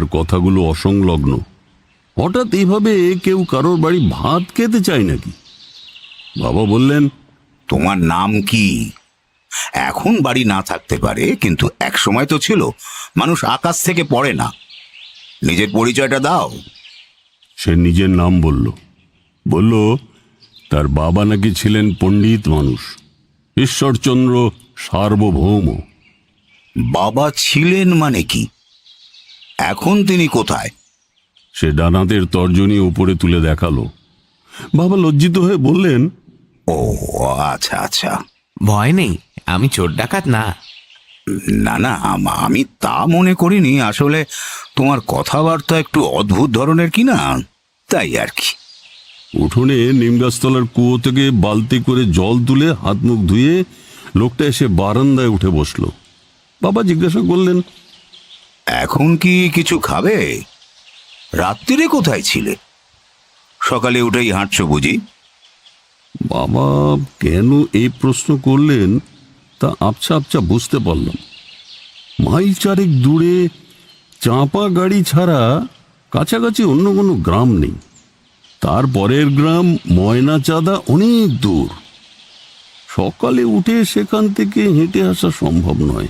তার কথাগুলো অসংলগ্ন। হঠাৎ এইভাবে কেউ কারোর বাড়ি ভাত খেতে চায় নাকি? বাবা বললেন তোমার নাম কি? এখন বাড়ি না থাকতে পারে কিন্তু এক সময় তো ছিল। মানুষ আকাশ থেকে পড়ে না। নিজের পরিচয়টা দাও। সে নিজের নাম বলল। বলল তার বাবা নাকি ছিলেন পণ্ডিত মানুষ। ঈশ্বরচন্দ্র সার্বভৌম। বাবা ছিলেন মানে কি? এখন তিনি কোথায়? সে ডানাতের তর্জনী উপরে তুলে দেখাল। বাবা লজ্জিত হয়ে বললেন ও আচ্ছা আচ্ছা। ভয় নেই আমি চোর ডাকাত না। না না আম- আমি তা মনে করিনি। আসলে তোমার কথাবার্তা একটু অদ্ভুত ধরনের কি না? তাই আর কি। উঠোনে নিমগাছতলার কুয়ো থেকে বালতি করে জল তুলে হাত মুখ ধুয়ে লোকটা এসে বারান্দায় উঠে বসল। বাবা জিজ্ঞাসা করলেন এখন কি কিছু খাবে? রাত্রিরে কোথায় ছিলে? সকালে উঠেই হাঁটছো বুঝি? বাবা, কেন এই প্রশ্ন করলেন? তা আবছা আবছা বুঝতে পারলাম। মাইল চারেক দূরে চাঁপা গাড়ি ছাড়া কাছাকাছি অন্য কোনো গ্রাম নেই। তার পরের গ্রাম ময়না চাঁদা অনেক দূর। সকালে উঠে সেখান থেকে হেঁটে আসা সম্ভব নয়।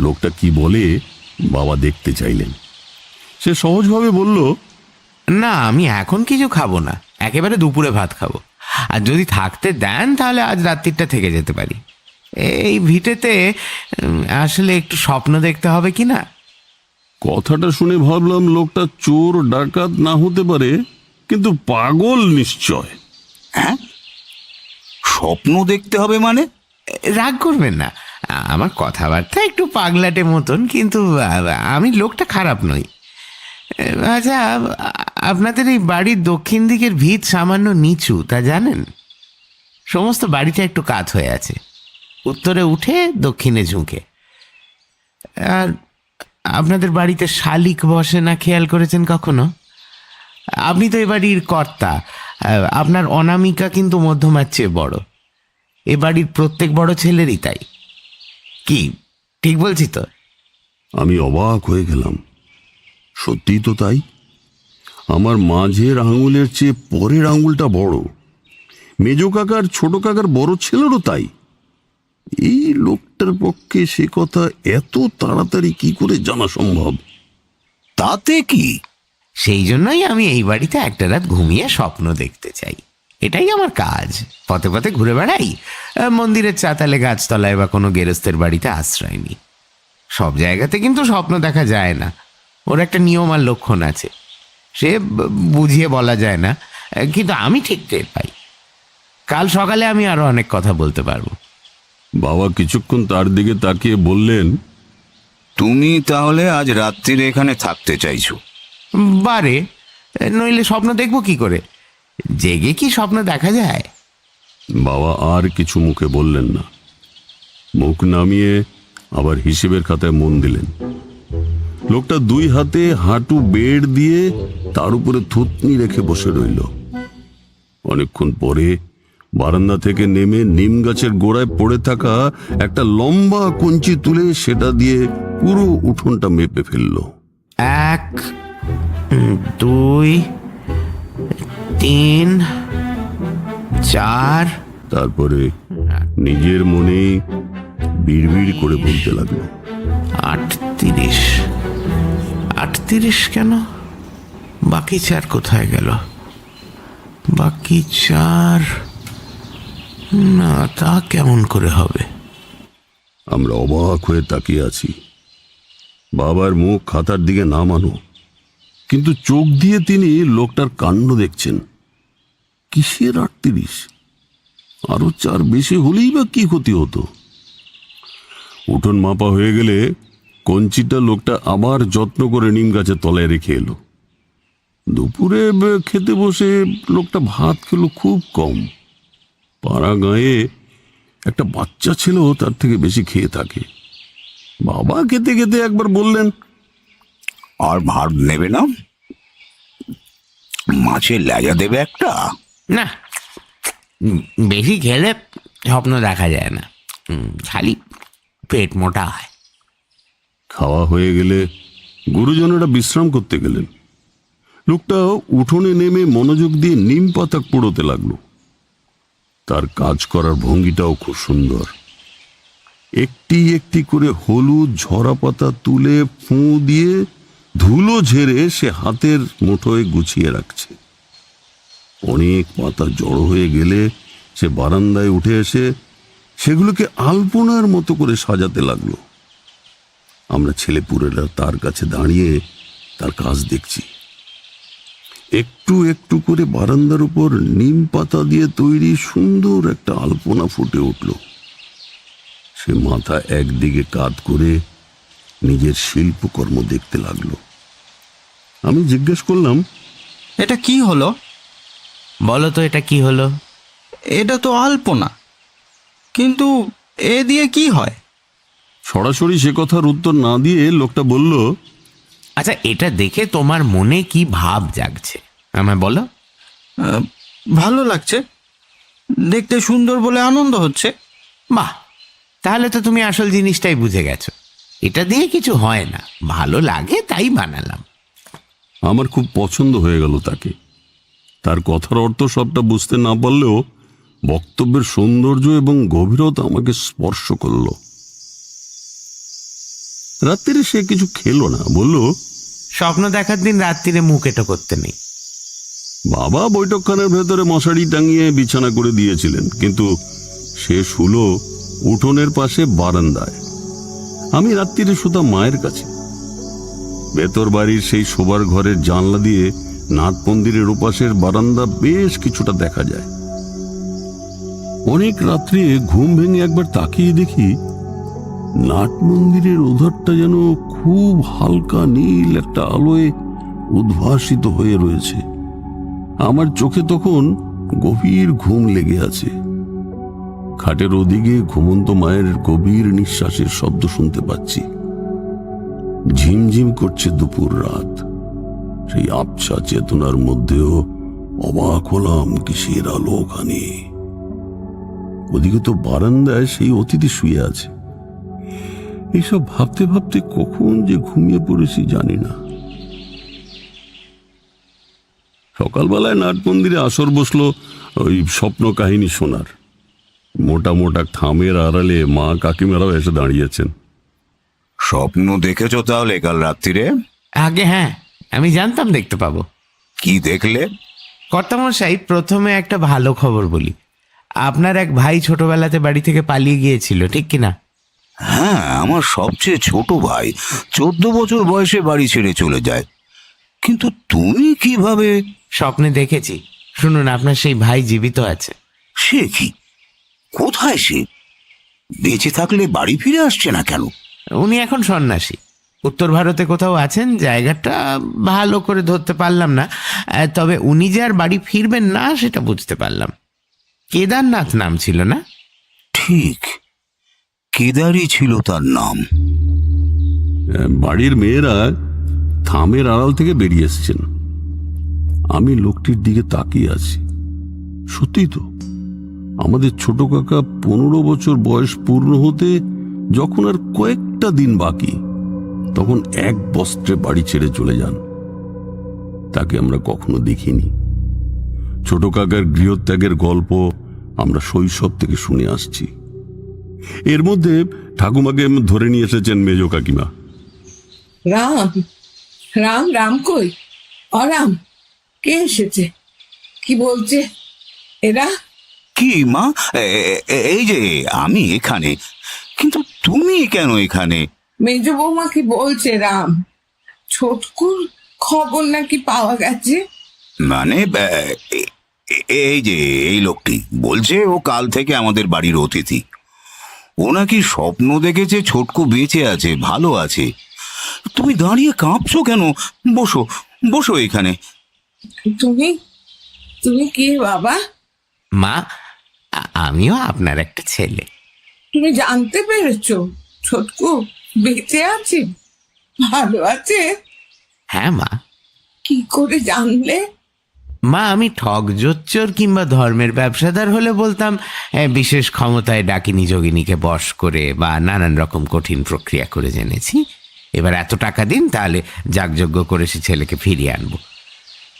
লোকটা কি বলে বাবা দেখতে চাইলেন। সে সহজভাবে বলল না আমি এখন কিছু খাব না একেবারে দুপুরে ভাত খাব। আর যদি থাকতে দেন তাহলে আজ রাত্রিটা থেকে যেতে পারি। এই ভিটেতে আসলে একটু স্বপ্ন দেখতে হবে কি না? কথাটা শুনে ভাবলাম লোকটা চোর ডাকাত না হতে পারে কিন্তু পাগল নিশ্চয়। হ্যাঁ? স্বপ্ন দেখতে হবে মানে? রাগ করবেন না আমার কথাবার্তা একটু পাগলাটে মতন, কিন্তু আমি লোকটা খারাপ নই। আচ্ছা আপনাদের এই বাড়ির দক্ষিণ দিকের ভিত সামান্য নিচু, তা জানেন? সমস্ত বাড়িটা একটু কাত হয়ে আছে। উত্তরে উঠে দক্ষিণে ঝুঁকে। আর আপনাদের বাড়িতে শালিক বসে না খেয়াল করেছেন কখনো? আপনি তো এ বাড়ির কর্তা। আপনার অনামিকা কিন্তু মধ্যমার চেয়ে বড়। এ বাড়ির প্রত্যেক বড় ছেলেরই তাই। কি? ঠিক বলছি তো। আমি অবাক হয়ে গেলাম। সত্যি তো তাই? আমার মাঝের আঙুলের চেয়ে পরের আঙুলটা বড়। মেজ কাকার ছোট কাকার বড় ছেলেরও তাই। এই লোকটার পক্ষে সে কথা এত তাড়াতাড়ি কি করে জানা সম্ভব? তাতে কি? সেই জন্যই আমি এই বাড়িতে একটা রাত ঘুমিয়ে স্বপ্ন দেখতে চাই। এটাই আমার কাজ। পথে পথে ঘুরে বেড়াই। মন্দিরের চাতালে গাছতলায় বা কোনো গেরস্তের বাড়িতে আশ্রয় নিই। সব জায়গাতে কিন্তু স্বপ্ন দেখা যায় না। ওর একটা নিয়ম আর লক্ষণ আছে। সে বুঝিয়ে বলা যায় না। কিন্তু আমি ঠিক টের পাই। কাল সকালে আমি আরও অনেক কথা বলতে পারব। বাবা কিছুক্ষণ তার দিকে তাকিয়ে বললেন তুমি তাহলে আজ রাত্রিরে এখানে থাকতে চাইছো। বারে? নইলে স্বপ্ন দেখব কি করে? জেগে কি স্বপ্ন দেখা যায়? বাবা আর কিছু মুখে বললেন না। মুখ নামিয়ে আবার হিসেবের খাতায় মন দিলেন। লোকটা দুই হাতে হাঁটু বেড় দিয়ে তার উপরে থুতনি রেখে বসে রইল। অনেকক্ষণ পরে বারান্দা থেকে নেমে নিম গাছের গোড়ায় পড়ে থাকা একটা লম্বা কঞ্চি তুলে সেটা দিয়ে পুরো উঠোনটা মেপে ফেলল। এক দুই তিন চার। তারপরে নিজের মনেই বিড়বিড় করে বলতে লাগল। আটত্রিশ। আটত্রিশ কেন? বাকি চার কোথায় গেল? বাকি চার? না তা কেমন করে হবে? আমরা অবাক হয়ে তাকিয়ে আছি। বাবার মুখ খাতার দিকে নামানো কিন্তু চোখ দিয়ে তিনি লোকটার কাণ্ড দেখছেন। কিসের আটত্রিশ? আরও চার বেশি হলেই বা কি ক্ষতি হতো? উঠোন মাপা হয়ে গেলে কঞ্চিটা লোকটা আবার যত্ন করে নিম গাছের তলায় রেখে এলো। দুপুরে খেতে বসে লোকটা ভাত খেলো খুব কম। পাড়া গাঁয়ে একটা বাচ্চা ছিল তার থেকে বেশি খেয়ে থাকে। বাবা খেতে খেতে একবার বললেন, আর ভার নেবে না? মাছের লেজা দেবে একটা? না, বেশি খেলে স্বপ্ন দেখা যায় না। খালি পেট মোটা হয়। খাওয়া হয়ে গেলে গুরুজনেরা বিশ্রাম করতে গেলেন। লোকটা উঠোনে নেমে মনোযোগ দিয়ে নিম পাতা পোড়োতে লাগল। তার কাজ করার ভঙ্গিটাও খুব সুন্দর। একটি একটি করে হলুদ ঝরা পাতা তুলে ফুঁ দিয়ে ধুলো ঝেড়ে সে হাতের মুঠোয় গুছিয়ে রাখছে। অনেক পাতা জড়ো হয়ে গেলে সে বারান্দায় উঠে এসে সেগুলোকে আলপনার মতো করে সাজাতে লাগল। আমরা ছেলেপুরেরা তার কাছে দাঁড়িয়ে তার কাজ দেখছি। একটু একটু করে বারান্দার উপর নিম পাতা দিয়ে তৈরি সুন্দর একটা আলপনা ফুটে উঠল। সে মাথা একদিকে কাত করে নিজের শিল্পকর্ম দেখতে লাগল। আমি জিজ্ঞেস করলাম, এটা কি হলো? বলো তো এটা কি হলো? এটা তো আলপনা। কিন্তু এ দিয়ে কি হয়? সরাসরি সে কথার উত্তর না দিয়ে লোকটা বলল আচ্ছা এটা দেখে তোমার মনে কি ভাব জাগছে? আমায় বলো। আহ, ভালো লাগছে। দেখতে সুন্দর বলে আনন্দ হচ্ছে। বাহ তাহলে তো তুমি আসল জিনিসটাই বুঝে গেছো। এটা দিয়ে কিছু হয় না। ভালো লাগে তাই বানালাম। আমার খুব পছন্দ হয়ে গেল তাকে। তার কথার অর্থ সবটা বুঝতে না পারলেও বক্তব্যের সৌন্দর্য এবং গভীরতা আমাকে স্পর্শ করল। রাত্রিরে সে কিছু খেলো না বলল স্বপ্ন দেখার দিন রাত্রিরে মুখ এটো করতে নেই। বাবা বৈঠকখানের ভেতরে মশারি টাঙিয়ে বিছানা করে দিয়েছিলেন কিন্তু সে শুলো উঠোনের পাশে বারান্দায়। আমি রাত্রিরে শুতাম মায়ের কাছে। ভেতর বাড়ির সেই শোবার ঘরের জানলা দিয়ে নাট মন্দিরের ওপাশের বারান্দা বেশ কিছুটা দেখা যায়। অনেক রাত্রে ঘুম ভেঙে একবার তাকিয়ে দেখি নাট মন্দিরের ওধারটা যেন খুব হালকা নীল একটা আলোয় উদ্ভাসিত হয়ে রয়েছে। আমার চোখে তখন গভীর ঘুম লেগে আছে। খাটের ওদিকে ঘুমন্ত মায়ের গভীর নিঃশ্বাসের শব্দ শুনতে পাচ্ছি। ঝিমঝিম করছে দুপুর রাত। সেই আবছা চেতনার মধ্যেও অবাক হলাম কিসের আলো ওখানে ওদিকে তো বারান্দায় সেই অতিথি শুয়ে আছে। এইসব ভাবতে ভাবতে কখন যে ঘুমিয়ে পড়েছি জানি না। সকালবেলায় নাট মন্দিরে আসর বসল ওই স্বপ্ন কাহিনী শোনার। মোটা মোটা থামের আড়ালে মা কাকিমারাও এসে দাঁড়িয়েছেন। স্বপ্ন দেখেছ তাহলে কাল রাত্রিরে? আগে হ্যাঁ আমি জানতাম দেখতে পাবো। কি দেখলে? কর্তামশাই প্রথমে একটা ভালো খবর বলি। আপনার এক ভাই ছোটবেলাতে বাড়ি থেকে পালিয়ে গিয়েছিল ঠিক কিনা? হ্যাঁ আমার সবচেয়ে ছোট ভাই চোদ্দ বছর বয়সে বাড়ি ছেড়ে চলে যায়। কিন্তু তুমি কীভাবে? স্বপ্নে দেখেছি। শুনুন আপনার সেই ভাই জীবিত আছে। সে কি? কোথায় সে? বেঁচে থাকলে বাড়ি ফিরে আসছে না কেন? উনি এখন সন্ন্যাসী। উত্তর ভারতে কোথাও আছেন? জায়গাটা ভালো করে ধরতে পারলাম না। তবে উনি যে আর বাড়ি ফিরবেন না সেটা বুঝতে পারলাম। কেদারনাথ নাম ছিল না? ঠিক। কেদারই ছিল তার নাম। বাড়ির মেয়েরা থামের আড়াল থেকে বেরিয়ে এসেছেন। আমি লোকটির দিকে তাকিয়ে আছি। সত্যি তো আমাদের ছোট কাকা পনেরো বছর বয়স পূর্ণ হতে যখন আর কয়েকটা দিন বাকি তখন এক বস্ত্রে বাড়ি ছেড়ে চলে যান। তাকে আমরা কখনো দেখিনি। ছোট কাকার গৃহত্যাগের গল্প আমরা শৈশব থেকে শুনে আসছি। এর মধ্যে ঠাকুমাকে ধরে নিয়ে এসেছেন মেজ কাকিমা। রাম রাম রাম কই? অরাম কে এসেছে? কি বলছে? এরা? কি মা? এই যে আমি এখানে। কিন্তু তুমি কেন এখানে? মেজ বৌমা কি বলছে রাম? ছোটকুর খবর নাকি পাওয়া গেছে? মানে এই যে এই লোকটি বলছে ও কাল থেকে আমাদের বাড়ির অতিথি। ও নাকি স্বপ্ন দেখেছে ছোটকু বেঁচে আছে ভালো আছে। তুমি দাঁড়িয়ে কাঁপছো কেন? বসো বসো এখানে। তুমি তুমি কি বাবা? মা আমিও আপনার একটা ছেলে। তুমি জানতে পেরেছ ছোটকু? বেঁচে আছে? ভালো আছে? হ্যাঁ মা। কি করে জানলে? মা আমি ঠক জোচ্চর কিংবা ধর্মের ব্যবসাদার হলে বলতাম বিশেষ ক্ষমতায় ডাকিনি যোগিনীকে বশ করে বা নানান রকম কঠিন প্রক্রিয়া করে জেনেছি। এবার এত টাকা দিন তাহলে যাগযজ্ঞ করে সে ছেলেকে ফিরিয়ে আনব।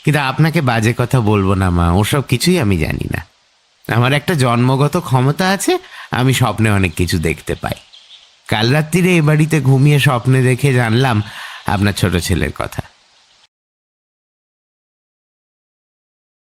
কিন্তু আপনাকে বাজে কথা বলব না মা ওসব কিছুই আমি জানি না। আমার একটা জন্মগত ক্ষমতা আছে আমি স্বপ্নে অনেক কিছু দেখতে পাই। কাল রাত্রিরে এ বাড়িতে ঘুমিয়ে স্বপ্নে দেখে জানলাম আপনার ছোট ছেলের কথা।